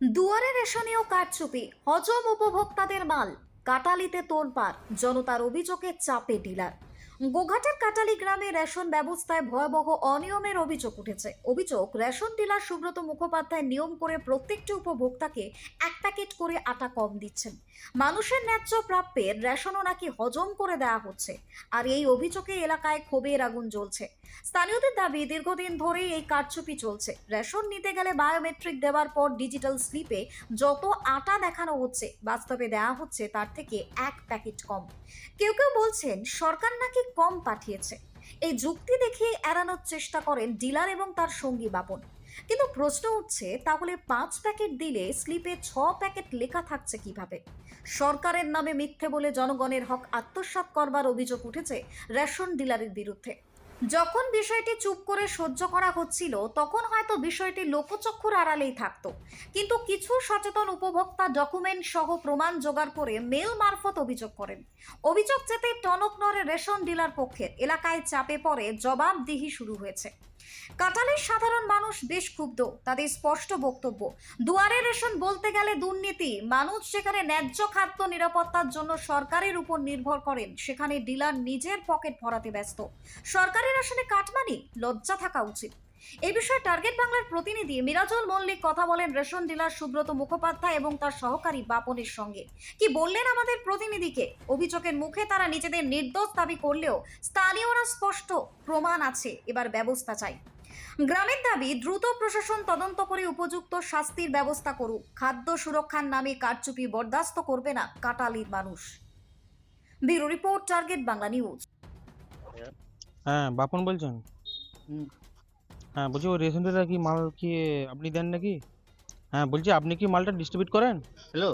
দুয়ারে রেশনীয় কারচুপি হজম উপভোক্তাদের মাল কাটালিতে তোলপাড় জনতার অভিযোগে চাপে ডিলার। গোঘাটের কাটালি গ্রামে রেশন ব্যবস্থায় ভয়াবহ অনিয়মের অভিযোগ উঠেছে। অভিযোগ, রেশন ডিলার সুব্রত মুখোপাধ্যায় নিয়ম করে প্রত্যেকটি উপভোক্তাকে এক প্যাকেট করে আটা কম দিচ্ছেন। মানুষের ন্যায্য প্রাপ্যের রেশনও নাকি হজম করে দেওয়া হচ্ছে। আর এই অভিযোগে এলাকায় ক্ষোভের আগুন জ্বলছে। স্থানীয়দের দাবি, দীর্ঘদিন ধরেই এই কারচুপি চলছে। রেশন নিতে গেলে বায়োমেট্রিক দেওয়ার পর ডিজিটাল স্লিপে যত আটা দেখানো হচ্ছে, বাস্তবে দেওয়া হচ্ছে তার থেকে এক প্যাকেট কম। কেউ কেউ বলছেন, সরকার নাকি কম পাঠিয়েছে। এই যুক্তি দেখিয়ে এড়ানোর চেষ্টা করেন ডিলার এবং তার সঙ্গী বাপন। কিন্তু প্রশ্ন উঠছে, তাহলে পাঁচ প্যাকেট দিলে স্লিপে ছ প্যাকেট লেখা থাকছে কীভাবে? সরকারের নামে মিথ্যে বলে জনগণের হক আত্মসাত করবার অভিযোগ উঠেছে রেশন ডিলারের বিরুদ্ধে। যখন বিষয়টি চুপ করে সহ্য করা হচ্ছিল, তখন হয়তো বিষয়টি লোকচক্ষুর আড়ালেই থাকত। কিন্তু কিছু সচেতন উপভোক্তা ডকুমেন্ট সহ প্রমাণ জোগাড় করে মেল মারফত অভিযোগ করেন। অভিযোগ যেতে টনক নড়ে রেশন ডিলার পক্ষের এলাকায় চাপে পড়ে জবাবদিহি শুরু হয়েছে। কাটালের সাধারণ মানুষ বেশ ক্ষুব্ধ, তাদের স্পষ্ট বক্তব্য। দুয়ারে রেশন বলতে গেলে দুর্নীতি। মানুষ সেখানে ন্যায্য খাদ্য নিরাপত্তার জন্য সরকারের উপর নির্ভর করেন। সেখানে ডিলার নিজের পকেট ভরাতে ব্যস্ত। সরকারি রেশনে কাটমানি, লজ্জা থাকা উচিত। এই বিষয়ে টার্গেট বাংলার প্রতিনিধি মিরাজুল মল্লিক কথা বলেন রেশন ডিলার সুব্রত মুখোপাধ্যায় এবং তার সহকারী বাপনের সঙ্গে। কি বললেন আমাদের প্রতিনিধিকে? অভিযোগের মুখে তারা নিজেদের নির্দোষ দাবি করলেও স্থানীয়রা স্পষ্ট প্রমাণ আছে। এবার ব্যবস্থা চাই। গ্রামের দাবি দ্রুত প্রশাসন তদন্ত করে উপযুক্ত শাস্তির ব্যবস্থা করুক। খাদ্য সুরক্ষার নামে কারচুপি বরদাস্ত করবে না কাটালির মানুষ। Bureau report target Bangla news. হ্যাঁ বাপন বলছেন। হুম। হ্যাঁ বলছি ওই রেশন দাদা কি মাল কি আপনি দেন নাকি? হ্যাঁ বলছি আপনি কি মালটা ডিস্ট্রিবিউট করেন? হ্যালো।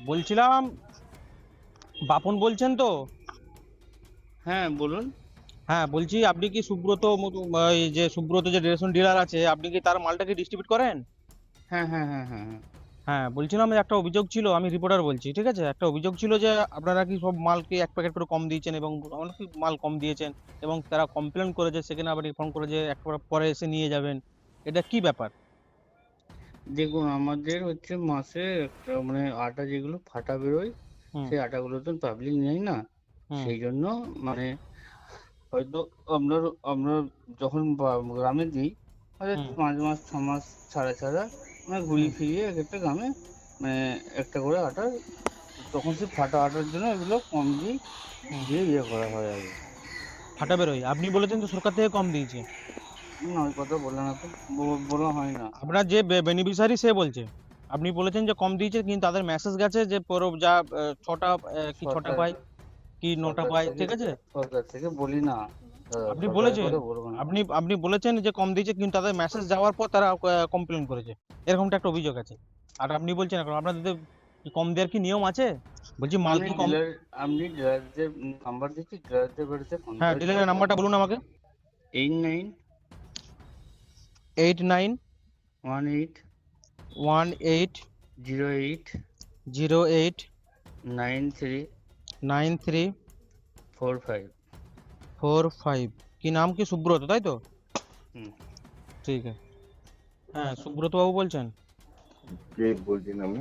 বলছিলাম বাপন বলছেন তো। হ্যাঁ বলুন। হ্যাঁ বলছি আপনি কি সুব্রত এই যে সুব্রত যে রেশন ডিলার আছে আপনি কি তার মালটা কি ডিস্ট্রিবিউট করেন? হ্যাঁ হ্যাঁ হ্যাঁ হ্যাঁ হ্যাঁ। হ্যাঁ বলছিলাম যে একটা অভিযোগ ছিল আমি রিপোর্টার বলছি ঠিক আছে? একটা অভিযোগ ছিল যে আপনারা কি সব মালকে এক প্যাকেট করে কম দিয়েছেন এবং অনেক মাল কম দিয়েছেন এবং তারা কমপ্লেন করেছে সেখানে আবার ইনফর্ম করে যে এক পরে এসে নিয়ে যাবেন। এটা কি ব্যাপার? দেখুন আমাদের হচ্ছে মাসে একটা মানে আটা যেগুলো ফাটা বেরোয় সেই আটাগুলো তো পাবলিক নেয় না। সেই জন্য মানে হয়তো আপনার আপনার যখন গ্রামে দিই পাঁচ মাস ছ মাস ছাড়া ছাড়া মানে ঘুরিয়ে ফিরিয়ে এক একটা গ্রামে মানে একটা করে আটা তখন সে ফাটা আটার জন্য এগুলো কম দিই দিয়ে ইয়ে করা হয় আর কি। ফাটা বেরোয়। আপনি বলেছেন তো সরকার থেকে কম দিয়েছে। না ওই কথা বলে না তো। বলা হয় না। আপনার যে বেনিফিশিয়ারি সে বলছে। আপনি বলেছেন যে কম দিয়েছে কিন্তু তাদের মেসেজ গেছে যে পুরো যা ছটা কি ছটা। পায় কি নটা পায় ঠিক আছে? সরকার থেকে বলি না। আপনি বলেছেন? আপনি আপনি বলেছেন যে কম দিয়েছে কিন্তু তাদের মেসেজ যাওয়ার পর তারা কমপ্লেন করেছে। এরকমটা একটা অভিযোগ আছে। আর আপনি বলছেন এখন আপনাদের কম দেওয়ার কি নিয়ম আছে? বলছি মাল কি কম? আপনি ডিলারদের নাম্বার দিচ্ছি ডিলারদের বাড়িতে ফোন হ্যাঁ ডিলারের নাম্বারটা বলুন আমাকে। Eight nine eight nine one eight one eight zero eight zero eight nine three nine three four five four five. কি নাম কি? সুব্রত তাই তো? ঠিক আছে। হ্যাঁ সুব্রত বাবু বলছেন? কে বলছেন আমি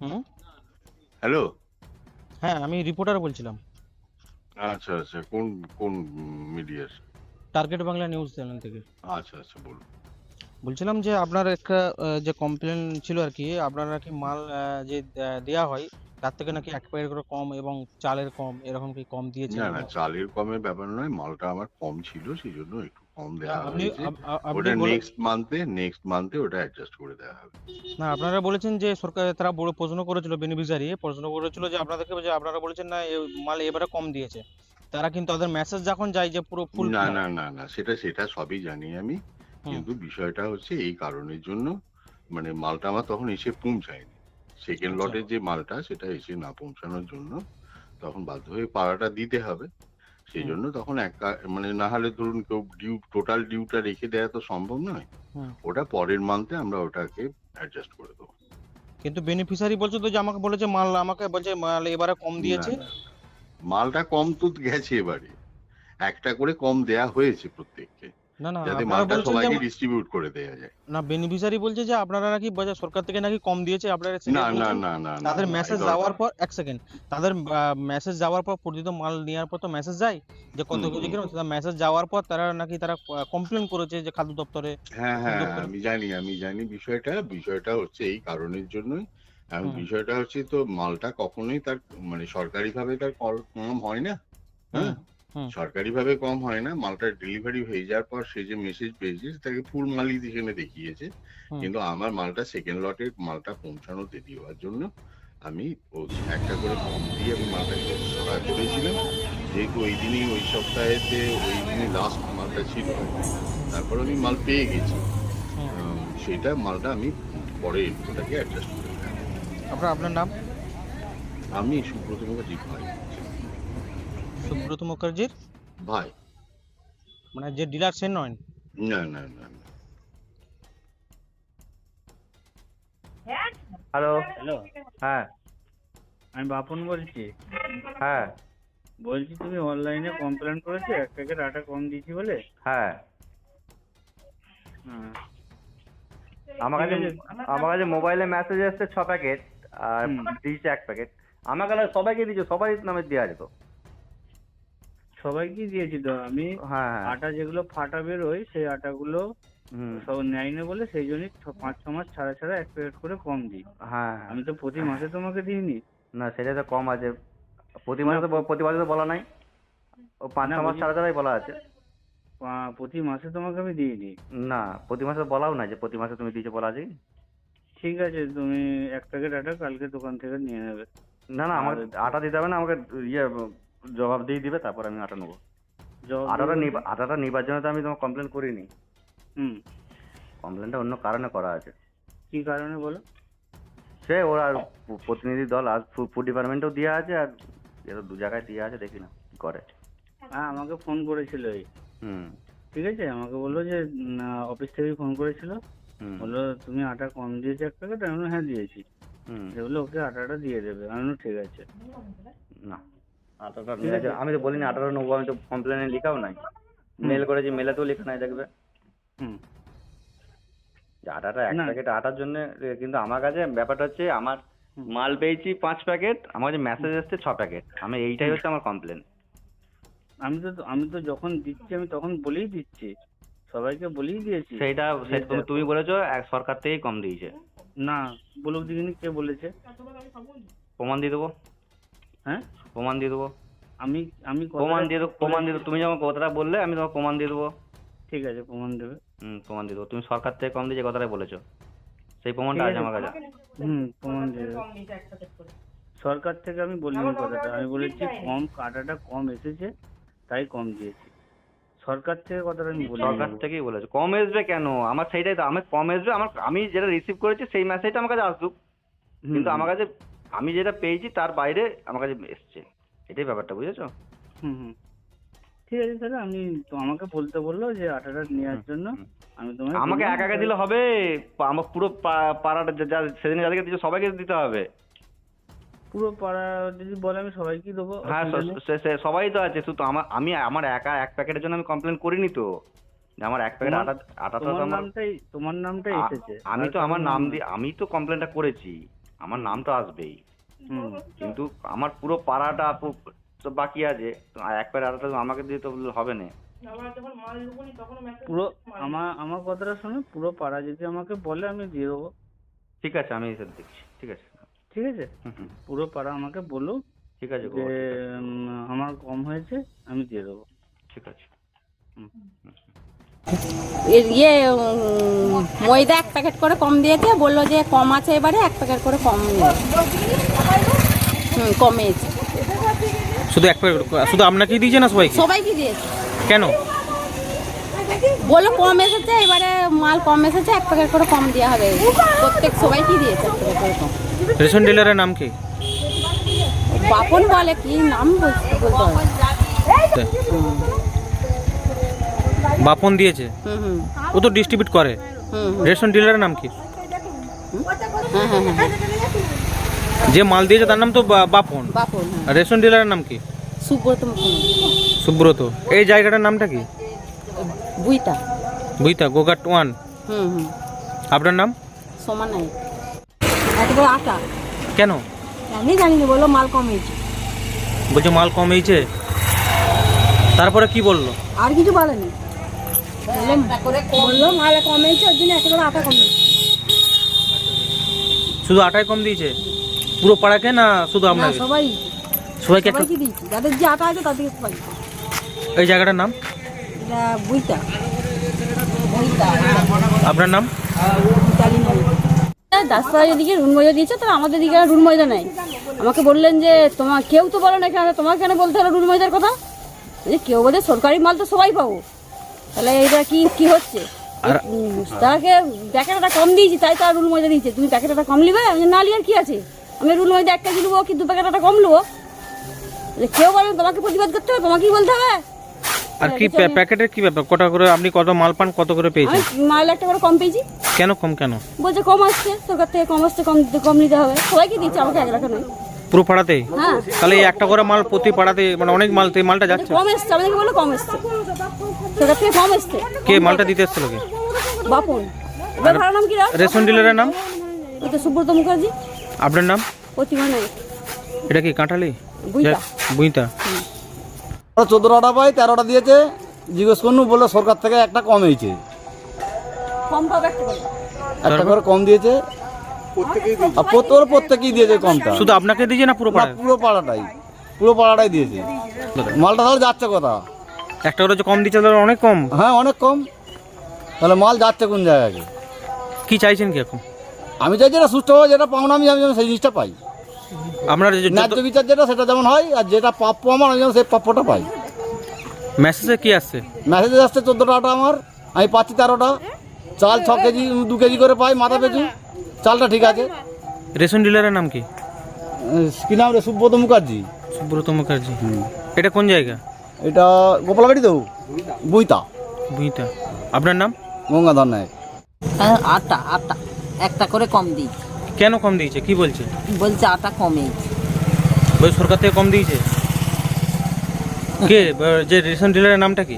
হুম? হ্যালো? হ্যাঁ আমি রিপোর্টার বলছিলাম। আচ্ছা আচ্ছা। কোন কোন মিডিয়ার টার্গেট বাংলা নিউজ চ্যানেল থেকে। আচ্ছা আচ্ছা বলুন। বলছিলাম যে আপনার একটা যে কমপ্লেন ছিল আর কি আপনারা কি মাল যে দেয়া হয় তার থেকে নাকি এক প্যাকেট করে কম এবং চালের কম এরকম কি কম দিয়েছে? না না চালের কমের ব্যাপার নয় মালটা আমার কম ছিল সেই জন্য একটু কম দেওয়া হয়েছে। ওটা নেক্সট মান্থে নেক্সট মান্থে ওটা অ্যাডজাস্ট করে দেওয়া হবে। না আপনারা বলেছেন যে সরকার তারা বড় প্রশ্ন করেছিল বেনিফিশিয়ারি প্রশ্ন করেছিল যে আপনাদেরকে যে আপনারা বলেছেন না মাল এবারে কম দিয়েছে। তারা কিন্তু তাদের মেসেজ যখন যায় যে পুরো ফুল না না না না সেটা সেটা সবই জানি আমি। কিন্তু বিষয়টা হচ্ছে এই কারণের জন্য মানে মালটা আমার তখন এসে পৌঁছায়নি। সেকেন্ড আচ্ছা। লটের যে মালটা সেটা এসে না পৌঁছানোর জন্য তখন বাধ্য হয়ে পাড়াটা দিতে হবে। সেই জন্য তখন এক মানে না হলে ধরুন কেউ ডিউ টোটাল ডিউটা রেখে দেওয়া তো সম্ভব নয়। ওটা পরের মান্থে আমরা ওটাকে অ্যাডজাস্ট করে দেবো। কিন্তু বেনিফিশিয়ারি বলছে তো যে আমাকে বলেছে মাল আমাকে বলছে মাল এবারে কম দিয়েছে। মালটা কম তো গেছে এবারে। একটা করে কম দেয়া হয়েছে প্রত্যেককে। না না যাতে মালটা সবাইকে ডিস্ট্রিবিউট করে দেওয়া যায়। না বেনিফিশিয়ারি বলছে যে আপনারা নাকি বাজার সরকার থেকে নাকি কম দিয়েছে আপনারা না না না তাদের মেসেজ যাওয়ার পর এক সেকেন্ড তাদের মেসেজ যাওয়ার পর পরিচিত মাল নেওয়ার পর তো মেসেজ যায় যে কত কেজি কীরকম মেসেজ যাওয়ার পর তারা নাকি তারা কমপ্লেন করেছে যে খাদ্য দপ্তরে। হ্যাঁ হ্যাঁ। আমি জানি আমি জানি বিষয়টা বিষয়টা হচ্ছে এই কারণের জন্যই। এখন বিষয়টা হচ্ছে তো মালটা কখনোই তার মানে সরকারিভাবে তার কল- কম হয় না হ্যাঁ। সরকারিভাবে কম হয় না মালটা ডেলিভারি হয়ে যাওয়ার পর সে যে মেসেজ পেয়েছে তাকে ফুল মালই এখানে দেখিয়েছে। কিন্তু আমার মালটা সেকেন্ড লটের মালটা পৌঁছানো দেওয়ার জন্য আমি একটা করে কম দিয়ে আমি মালটাকে সরা করেছিলাম যেহেতু ওই দিনই ওই সপ্তাহেতে ওই দিনই লাস্ট মালটা ছিল। তারপর আমি মাল পেয়ে গেছি। সেটা মালটা আমি পরে ওটাকে অ্যাডজাস্ট করে। আপনার আপনার নাম? আমি সুব্রত মুখার্জি ভাই সুব্রত মুখার্জির? ভাই। মানে যে ডিলার সে নয়? না না না হ্যালো হ্যালো হ্যাঁ। আমি বাপন বলছি। হ্যাঁ। বলছি তুমি অনলাইনে কমপ্লেন করেছ এক প্যাকেট আটা কম দিয়েছি বলে? হ্যাঁ। হ্যাঁ। আমার কাছে আমার কাছে মোবাইলে মেসেজ এসছে ছ প্যাকেট আর দিয়েছে এক প্যাকেট আমার কাছে সবাইকে দিয়েছে সবাই নামে দেওয়া আছে তো সবাইকে দিয়েছি তো আমি হ্যাঁ হ্যাঁ। আটা যেগুলো ফাটা বেরোয় সেই আটাগুলো সব নেয় না বলে সেই জন্যই পাঁচ ছ মাস ছাড়া ছাড়া এক প্যাকেট করে কম দিই। হ্যাঁ আমি তো প্রতি মাসে তোমাকে দিইনি। না সেটা তো কম আছে। প্রতি মাসে তো প্রতি মাসে তো বলা নাই। ও পাঁচ না, ছ মাস ছাড়া ছাড়াই বলা আছে। প্রতি মাসে তোমাকে আমি দিইনি। না প্রতি মাসে বলাও নাই যে প্রতি মাসে তুমি দিয়েছ বলা আছে? ঠিক আছে তুমি এক প্যাকেট আটা কালকে দোকান থেকে নিয়ে নেবে। না না আমাকে আটা দিতে হবে না আমাকে ইয়ে জবাব দিয়ে দিবে তারপর আমি আটা নেব। আটাটা আটাটা নিবার জন্য তো আমি তোমার কমপ্লেন করিনি। হুম। কমপ্লেনটা অন্য কারণে করা আছে। কি কারণে বলো? সে ওরা প্রতিনিধি দল আর ফুড ডিপার্টমেন্টেও দেওয়া আছে আর এরা দু জায়গায় দেওয়া আছে দেখি না কি করে। হ্যাঁ আমাকে ফোন করেছিল এই। হুম। ঠিক আছে? আমাকে বলল যে অফিস থেকেই ফোন করেছিল। বলল তুমি আটা কম দিয়েছ এক প্যাকেট আমি হ্যাঁ দিয়েছি। বলল ওকে আটাটা দিয়ে দেবে। আমি বললাম, ঠিক আছে। না। আটাটা নিয়ে আছে। আমি তো বলিনি আটাটা নেব আমি তো কমপ্লেনে লেখাও নাই। মেল করেছি মেলেতেও লেখা নাই দেখবে। হুম। আটাটা এক। প্যাকেট আটার জন্য কিন্তু আমার কাছে ব্যাপারটা হচ্ছে আমার মাল পেয়েছি পাঁচ প্যাকেট আমার কাছে মেসেজ এসছে ছ প্যাকেট আমি এইটাই হচ্ছে আমার কমপ্লেন আমি তো আমি তো যখন দিচ্ছি আমি তখন বলেই দিচ্ছি। সবাইকে বলেই দিয়েছি। সেইটা সেটা তুমি বলেছ এক সরকার থেকেই কম দিয়েছে। না বলুক দেখিনি কে বলেছে। প্রমাণ দিয়ে দেবো? হ্যাঁ? প্রমাণ দিয়ে দেবো। আমি আমি প্রমাণ দিয়ে দেবো প্রমাণ দিয়ে দেবো। তুমি যখন কথাটা বললে আমি তোমাকে প্রমাণ দিয়ে দেবো। ঠিক আছে প্রমাণ দেবে। হুম প্রমাণ দিয়ে দেবো। তুমি সরকার থেকে কম দিয়ে যে কথাটা বলেছ। সেই প্রমাণটা আছে। আমার কাছে। হুম প্রমাণ দেবে সরকার থেকে আমি বলিনি কথাটা আমি বলেছি কম কাটাটা কম এসেছে তাই কম দিয়েছি। সরকার থেকে কথাটা আমি বলি সরকার থেকেই বলেছ। কম আসবে কেন? আমার সেইটাই তো আমার কম আসবে আমার আমি যেটা রিসিভ করেছি সেই মেসেজটা আমার কাছে আসুক। কিন্তু আমার কাছে আমি যেটা পেয়েছি তার বাইরে আমার কাছে এসছে। এটাই ব্যাপারটা বুঝেছ? হুম হুম। ঠিক আছে তাহলে আমি তো আমাকে বলতে বলল যে আটাটা নেওয়ার জন্য আমি তোমাকে আমাকে একা একা দিলে হবে? আমার পুরো পাড়াটা যা- সেদিন যাদেরকে দিচ্ছে সবাইকে দিতে হবে? পুরো পাড়া যদি বলে আমি সবাইকেই দেবো হ্যাঁ সবাই তো আছে। শুধু আমার আমি আমার একা এক প্যাকেটের জন্য আমি কমপ্লেন করিনি তো। যে আমার এক প্যাকেট তোমার- আটা তো তোমার আমার নামটাই তোমার নামটাই এসেছে। আমি তো আমার নাম। দিয়ে আমি তো কমপ্লেনটা করেছি। আমার নাম তো আসবেই। হুম। কিন্তু আমার পুরো পাড়াটা তো বাকি আছে। এক আটাটা তো আমাকে দিয়ে তো হবে না। পুরো আমার আমার কথাটা শোনো পুরো পাড়া যদি আমাকে বলে আমি দিয়ে দেবো। ঠিক আছে আমি এসে দেখছি। ঠিক আছে। ঠিক আছে? হুম, হুম, পুরো পাড়া আমাকে বলুক ঠিক আছে যে আমার কম হয়েছে আমি দিয়ে দেবো। ঠিক আছে। এর ইয়ে ময়দা এক প্যাকেট করে কম দিয়েছে বলল যে কম আছে এবারে এক প্যাকেট করে কম হুম কমেছে। শুধু এক প্যাকেট শুধু আপনাকেই দিয়েছে না সবাইকে? সবাইকে দিয়েছে। কেন? বলল কম এসেছে এবারে মাল কম এসেছে এক প্যাকেট করে কম দেওয়া হবে। প্রত্যেক সবাইকে দিয়েছে এক প্যাকেট করে কম। রেশন ডিলারের নাম কি? বাপন বলে কি নাম বলতে বলতে হুম, বাপন দিয়েছে। ও তো ডিস্ট্রিবিউট করে। রেশন ডিলারের নাম কি? যে মাল দিয়েছে তার নাম তো বাপন। রেশন ডিলারের নাম কি? সুব্রত সুব্রত। এই জায়গাটার নামটা কি? বুইতা বুঝতা গোঘাট ওয়ান। আপনার নাম? আটা? কেন? জানি না মাল হয়েছে। বলছে মাল কম হয়েছে। তারপরে কি বলল? আর কিছু বলেনি। বলল বলল মাল কম হয়েছে ওর জন্য একেবারে আটা কম হয়েছে শুধু আটাই কম দিয়েছে? পুরো পাড়াকে না শুধু আপনাকে? সবাই। সবাইকে একটা সবাইকে দিয়েছি। যাদের যে আটা আছে তাদেরকে সবাই এই জায়গাটার নাম? এটা বুইতা বুইতা আপনার নাম? ইতালি নয় দাসপাড়া যেদিকে রুল ময়দা দিয়েছে তো আমাদের দিকে রুল ময়দা নেই। আমাকে বললেন যে তোমার কেউ তো বলো না কেন তোমার কেন বলতে হলো রুল ময়দার কথা? কেউ বলে সরকারি মাল তো সবাই পাবো। তাহলে এটা কি কি হচ্ছে? আর- তাকে প্যাকেটটা কম দিয়েছি তাই তো আর রুল ময়দা দিয়েছে তুমি প্যাকেটটা কম নিবে? আমি না লিয়ার কি আছে? আমি রুল ময়দা এক কেজি নেব কি দু প্যাকেটটা কম নেব? কেউ বলে তোমাকে প্রতিবাদ করতে হবে তোমাকেই বলতে হবে। আর কি প্যাকেটের কি ব্যাপার? কটা করে আপনি কত মাল পান কত করে পেয়েছেন? মাল একটা করে কম পেয়েছি। কেন কম কেন? বলছে কম আসছে সরকার থেকে কম আসছে কম দিতে কম নিতে হবে। সবাইকে দিচ্ছে আমাকে এক রাখা নয় পুরো পাড়াতে হ্যাঁ। তাহলে একটা করে মাল প্রতি পাড়াতে মানে অনেক মাল তো মালটা যাচ্ছে। কম এসছে। আমাদেরকে বলল কম এসছে। সরকার থেকে এসছে। কে মালটা দিতে এসেছিল কে? বাপন এবার ভাড়া নাম কি রেশন ডিলারের নাম? তো সুব্রত মুখার্জি। আপনার নাম? প্রতিমা নায়ক। এটা কি কাঁঠালি? বুইতা বুইতা ওরা চোদ্দোটা পাই তেরোটা দিয়েছে। জিজ্ঞেস করুন বলে সরকার থেকে একটা কম হয়েছে। কম পাবে একটা করে। কম দিয়েছে। আর প্রত্যেক প্রত্যেকেই দিয়েছে কমটা। শুধু আপনাকে দিয়েছে না পুরো পুরো পাড়াটাই। পুরো পাড়াটাই দিয়েছে। মালটা তাহলে যাচ্ছে কথা একটা করে কম দিচ্ছে তাহলে অনেক কম? হ্যাঁ অনেক কম। তাহলে মাল যাচ্ছে কোন জায়গায় কি চাইছেন কি এখন? আমি চাই যেটা সুস্থভাবে যেটা পাওনা আমি আমি যেন সেই জিনিসটা পাই। আপনার যে ন্যায্য বিচার যেটা সেটা যেমন হয় আর যেটা প্রাপ্য আমার আমি যেন সেই প্রাপ্যটা পাই। মেসেজে কি আসছে? মেসেজে আসছে চোদ্দোটা আটা আমার আমি পাচ্ছি তেরোটা। চাল ছ কেজি দু কেজি করে পাই মাথা পেঁচু। চালটা ঠিক আছে। রেশন ডিলারের নাম কি? কি নাম রে? সুব্রত মুখার্জি। সুব্রত মুখার্জি। এটা কোন জায়গা? এটা গোপালবাড়ি তো? বুইতা। বুইতা। আপনার নাম? গঙ্গাধর নায়ক। হ্যাঁ, আটা আটা। একটা করে কম দিই। কেন কম দিয়েছে? কি বলছে? বলছে আটা কমেছে ওই সরকার থেকে কম দিয়েছে? কে? যে রেশন ডিলারের নামটা কি?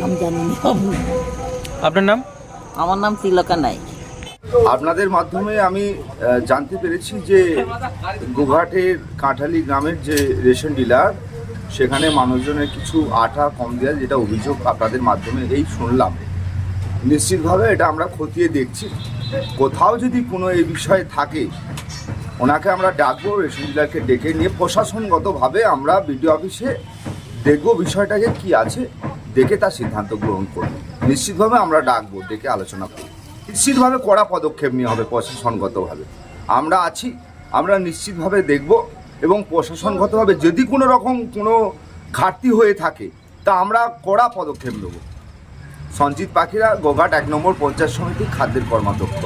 নাম জানি না। আপনার নাম? আমার নাম তিলকা নাইক আপনাদের মাধ্যমে আমি জানতে পেরেছি যে গোঘাটের কাঁঠালি গ্রামের যে রেশন ডিলার সেখানে মানুষজনের কিছু আঠা কম দেওয়া যেটা অভিযোগ আপনাদের মাধ্যমে এই শুনলাম। নিশ্চিতভাবে এটা আমরা খতিয়ে দেখছি। কোথাও যদি কোনো এই বিষয়ে থাকে, ওনাকে আমরা ডাকবো, রেশন ডেকে নিয়ে প্রশাসনগতভাবে আমরা বিডিও অফিসে দেখব বিষয়টাকে কি আছে, দেখে তার সিদ্ধান্ত গ্রহণ করব। নিশ্চিতভাবে আমরা ডাকবো, ডেকে আলোচনা করব। নিশ্চিতভাবে কড়া পদক্ষেপ নেওয়া হবে প্রশাসনগতভাবে। আমরা আছি, আমরা নিশ্চিতভাবে দেখব এবং প্রশাসনগতভাবে যদি কোনো রকম কোনো ঘাটতি হয়ে থাকে, তা আমরা কড়া পদক্ষেপ নেব। সঞ্জিত পাখিরা, গোঘাট এক নম্বর পঞ্চায়েত সমিতি, খাদ্যের কর্মাধ্যক্ষ।